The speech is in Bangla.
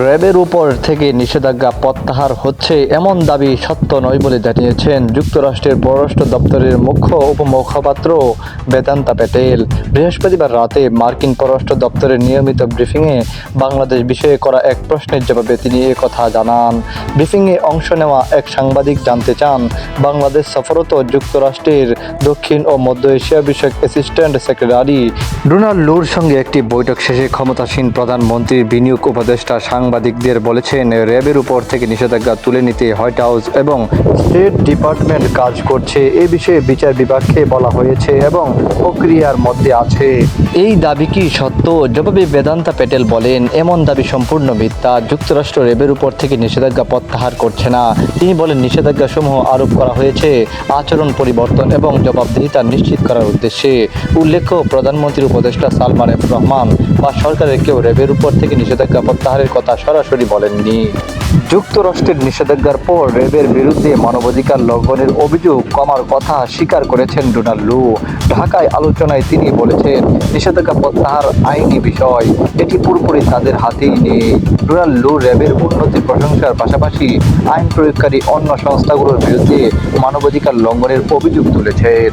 র্যাবের উপর থেকে নিষেধাজ্ঞা প্রত্যাহার হচ্ছে এমন দাবি সত্য নয় বলে জানিয়েছেন যুক্তরাষ্ট্রের পররাষ্ট্র দপ্তরের মুখ্য উপমুখপাত্র বেদান্তা প্যাটেল। বৃহস্পতিবার রাতে মার্কিন পররাষ্ট্র দপ্তরের নিয়মিত ব্রিফিংয়ে বাংলাদেশ বিষয়ে করা এক প্রশ্নের জবাবে তিনি এ কথা জানান। ব্রিফিংয়ে অংশ নেওয়া এক সাংবাদিক জানতে চান, বাংলাদেশ সফরত যুক্তরাষ্ট্রের দক্ষিণ ও মধ্য এশিয়া বিষয়ক অ্যাসিস্ট্যান্ট সেক্রেটারি ডোনাল্ড লুর সঙ্গে একটি বৈঠক শেষে ক্ষমতাসীন প্রধানমন্ত্রীর বিনিয়োগ উপদেষ্টা সাংবাদিকদের বলেছেন, র্যাবের উপর থেকে নিষেধাজ্ঞা তুলে নিতে হোয়াইট হাউস এবং স্টেট ডিপার্টমেন্ট কাজ করছে। এ বিষয়ে বিচার বিভাগকে বলা হয়েছে এবং প্রক্রিয়ার মধ্যে আছে। এই দাবি কি সত্য? জবাবে বেদান্তা প্যাটেল বলেন, এমন দাবি সম্পূর্ণ মিথ্যা। যুক্তরাষ্ট্র র্যাবের উপর থেকে নিষেধাজ্ঞা প্রত্যাহার করছে না। তিনি বলেন নিষেধাজ্ঞা সমূহ আরোপ করা হয়েছে আচরণ পরিবর্তন এবং জবাবদিহিতা নিশ্চিত করার উদ্দেশ্যে। উল্লেখ্য, প্রধানমন্ত্রীর উপদেষ্টা সালমান এফ রহমান বা সরকারের কেউ র্যাবের উপর থেকে নিষেধাজ্ঞা প্রত্যাহারের কথা সরাসরি বলেননি। যুক্তরাষ্ট্রের নিষেধাজ্ঞার পর র্যাবের বিরুদ্ধে মানবাধিকার লঙ্ঘনের অভিযোগ কমার কথা স্বীকার করেছেন ডোনাল্ড লু। ঢাকায় আলোচনায় তিনি বলেছেন, নিষেধাজ্ঞা প্রত্যাহার আইনি বিষয়, এটি পুরোপুরি তাদের হাতেই নেই। ডোনাল্ড লু র্যাবের উন্নতির প্রশংসার পাশাপাশি আইন প্রয়োগকারী অন্য সংস্থাগুলোর বিরুদ্ধে মানবাধিকার লঙ্ঘনের অভিযোগ তুলেছেন।